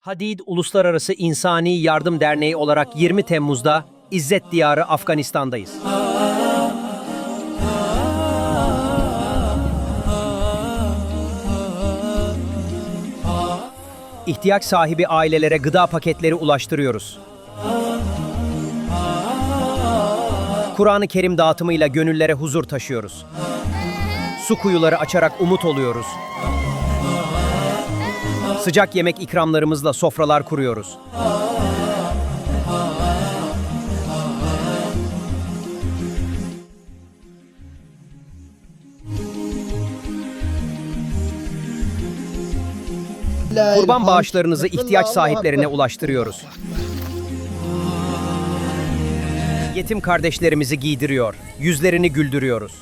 Hadid Uluslararası İnsani Yardım Derneği olarak 20 Temmuz'da İzzet Diyarı Afganistan'dayız. İhtiyaç sahibi ailelere gıda paketleri ulaştırıyoruz. Kur'an-ı Kerim dağıtımıyla gönüllere huzur taşıyoruz. Su kuyuları açarak umut oluyoruz. Sıcak yemek ikramlarımızla sofralar kuruyoruz. Kurban bağışlarınızı ihtiyaç sahiplerine ulaştırıyoruz. Yetim kardeşlerimizi giydiriyor, yüzlerini güldürüyoruz.